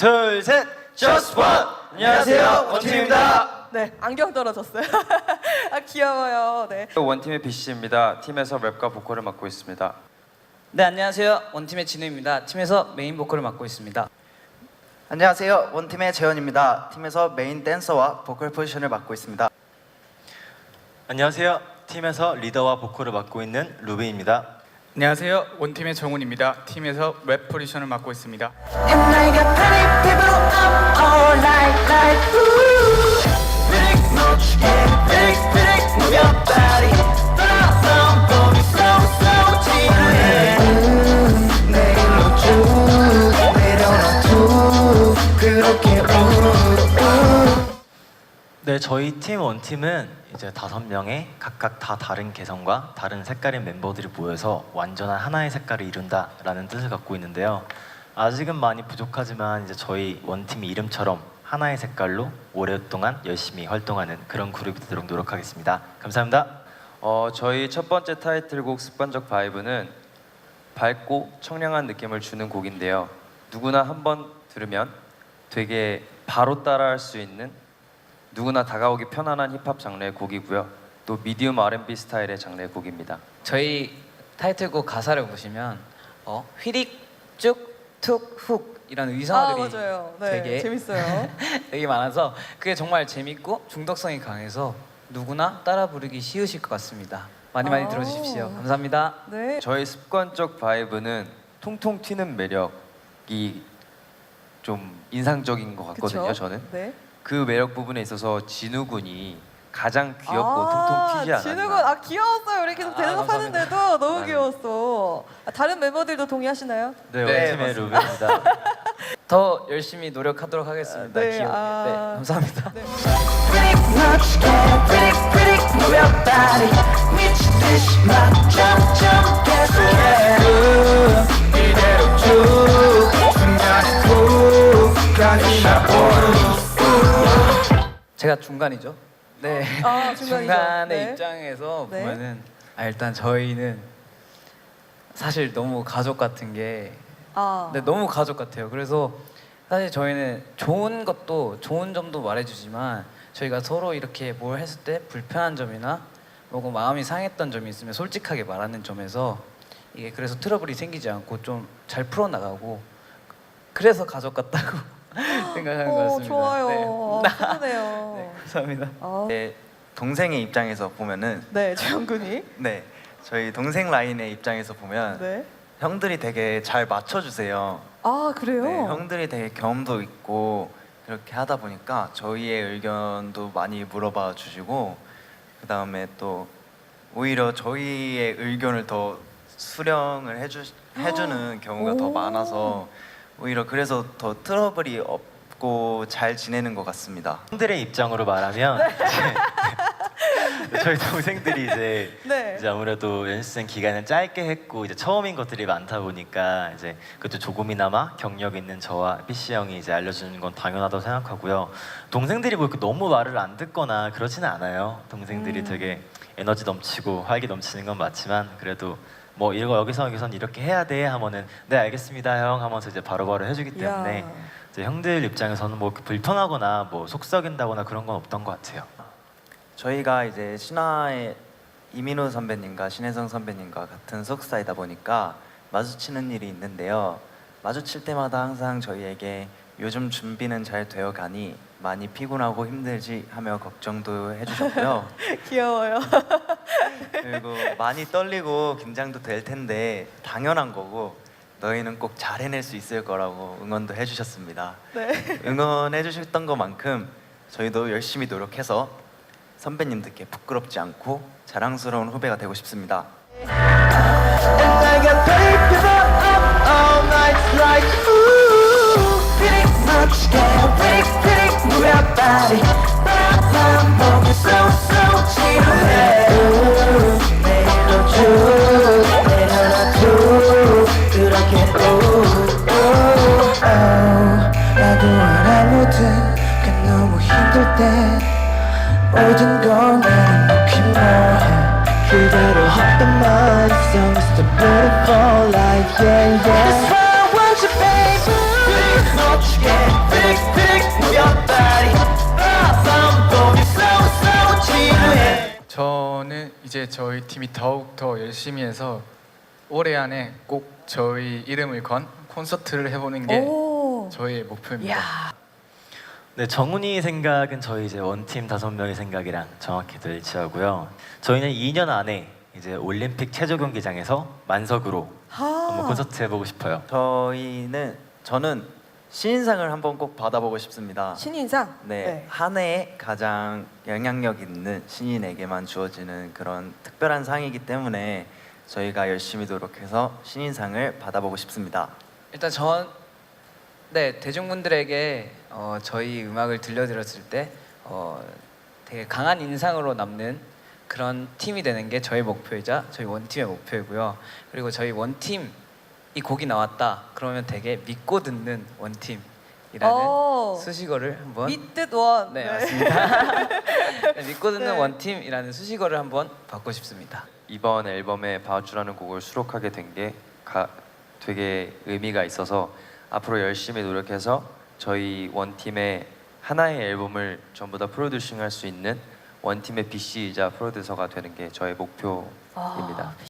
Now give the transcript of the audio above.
둘, 셋. Just One. 안녕하세요, 원팀입니다. 네, 안경 떨어졌어요. 아 귀여워요. 네. 원팀의 BC입니다. 팀에서 랩과 보컬을 맡고 있습니다. 네 안녕하세요 원팀의 진우입니다 팀에서 메인 보컬을 맡고 있습니다 안녕하세요. 원팀의 재현입니다. 팀에서 메인 댄서와 보컬 포지션을 맡고 있습니다. 안녕하세요. 팀에서 리더와 보컬을 맡고 있는 루비입니다. 안녕하세요. 원팀의 정훈입니다. 팀에서 랩 포지션을 맡고 있습니다. 네, 저희 팀 원팀은 이제 다섯 명의 각각 다 다른 개성과 다른 색깔의 멤버들이 모여서 완전한 하나의 색깔을 이룬다라는 뜻을 갖고 있는데요. 아직은 많이 부족하지만 이제 저희 원팀 이름처럼 하나의 색깔로 오랫동안 열심히 활동하는 그런 그룹이 되도록 노력하겠습니다. 감사합니다. 어, 저희 첫 번째 타이틀곡 습관적 바이브는 밝고 청량한 느낌을 주는 곡인데요. 누구나 한 번 들으면 되게 바로 따라할 수 있는 누구나 다가오기 편안한 힙합 장르의 곡이고요. 또 미디움 R&B 스타일의 장르의 곡입니다. 저희 타이틀곡 가사를 보시면 어 휘릭 쭉툭훅 이런 아 의성어들이 맞아요. 네, 되게 재밌어요. 되게 많아서 그게 정말 재밌고 중독성이 강해서 누구나 따라 부르기 쉬우실 것 같습니다 많이 많이 아. 들어주십시오 감사합니다 네. 저희 습관적 바이브는 통통 튀는 매력이 좀 인상적인 것 같거든요. 그쵸? 저는 네. 그 매력 부분에 있어서 진우 군이 가장 귀엽고 아, 통통 튀지 않았나. 진우군 아 귀여웠어요. 우리 계속 아, 대답하는데도 너무 아, 네. 귀여웠어. 아, 다른 멤버들도 동의하시나요? 네, 네, 원팀의. 루비입니다. 더 열심히 노력하도록 하겠습니다 네, 귀엽게 아. 네 감사합니다 Pretty much, yeah, pretty, pretty, move your body. 미치듯이 막 jump, jump, 계속해. 제가 중간이죠. 네. 아, 중간이죠. 중간의 네. 입장에서 네. 보면은 아, 일단 저희는 사실 너무 가족 같은 게 아. 네, 너무 가족 같아요. 그래서 사실 저희는 좋은 것도 좋은 점도 말해주지만 저희가 서로 이렇게 뭘 했을 때 불편한 점이나 뭐고 마음이 상했던 점이 있으면 솔직하게 말하는 점에서 이게 그래서 트러블이 생기지 않고 좀 잘 풀어나가고 그래서 가족 같다고 생각하는 것 어, 같습니다. 좋아요. 네. 아, 훈훈해요. 네, 감사합니다. 아, 네, 동생의 입장에서 보면은 네, 재현군이. 네, 저희 동생 라인의 입장에서 보면 네. 형들이 되게 잘 맞춰주세요. 아 그래요? 네, 형들이 되게 경험도 있고 그렇게 하다 보니까 저희의 의견도 많이 물어봐 주시고 그 다음에 또 오히려 저희의 의견을 더 수령을 해주 해주는 경우가 더 오. 많아서 오히려 그래서 더 트러블이 없고 잘 지내는 것 같습니다. 형들의 입장으로 말하면 네. 저희 동생들이 이제 네. 이제 아무래도 연습생 기간은 짧게 했고 이제 처음인 것들이 많다 보니까 이제 그것도 조금이나마 경력 있는 저와 PC 형이 이제 알려주는 건 당연하다고 생각하고요. 동생들이 뭐 이렇게 너무 말을 안 듣거나 그러지는 않아요. 동생들이 음. 되게 에너지 넘치고 활기 넘치는 건 맞지만 그래도 뭐 이거 여기서 여기선 이렇게 해야 돼 하면은 네 알겠습니다 형 하면서 이제 바로바로 해주기 때문에. 이제 형들 입장에서는 뭐 이렇게 불편하거나 뭐 속썩인다거나 그런 건 없던 것 같아요. 저희가 이제 신화의 이민호 선배님과 신혜성 선배님과 같은 소속사이다 보니까 마주치는 일이 있는데요. 마주칠 때마다 항상 저희에게 요즘 준비는 잘 되어 가니 많이 피곤하고 힘들지 하며 걱정도 해주셨고요. 귀여워요. 그리고 많이 떨리고 긴장도 될 텐데 당연한 거고 너희는 꼭 잘 해낼 수 있을 거라고 응원도 해주셨습니다. 네. 응원해 주셨던 것만큼 저희도 열심히 노력해서 선배님들께 부끄럽지 않고 자랑스러운 후배가 되고 싶습니다. 모든 건 나를 놓기 뭐해 그대로 헛된 말 있어 Mr. Beautiful Life yeah yeah 이제 저희 팀이 더욱 더 열심히 해서 올해 안에 꼭 저희 이름을 건 콘서트를 해보는 게 오. 저희의 목표입니다. 야. 네, 정훈이 생각은 저희 이제 원팀 다섯 명의 생각이랑 정확히도 일치하고요. 저희는 2년 안에 이제 올림픽 체조 경기장에서 만석으로 한번 아. 콘서트 해보고 싶어요. 저희는 저는 신인상을 한번 꼭 받아보고 싶습니다. 신인상. 네, 한 해에 가장 영향력 있는 신인에게만 주어지는 그런 특별한 상이기 때문에 저희가 열심히 노력해서 신인상을 받아보고 싶습니다. 일단 전, 네 대중분들에게 어, 저희 음악을 들려드렸을 때 어, 되게 강한 인상으로 남는 그런 팀이 되는 게 저희 목표이자 저희 원팀의 목표이고요. 그리고 저희 원팀 이 곡이 나왔다 그러면 되게 믿고 듣는 원팀이라는 오. 수식어를 한번 밑뜻 원. 네, 맞습니다. 네, 믿고 듣는 네. 원팀이라는 수식어를 한번 받고 싶습니다. 이번 앨범에 바우추라는 곡을 수록하게 된 게 되게 의미가 있어서 앞으로 열심히 노력해서 저희 원팀의 하나의 앨범을 전부 다 프로듀싱할 수 있는 원팀의 BC이자 프로듀서가 되는 게 저의 목표입니다. 아,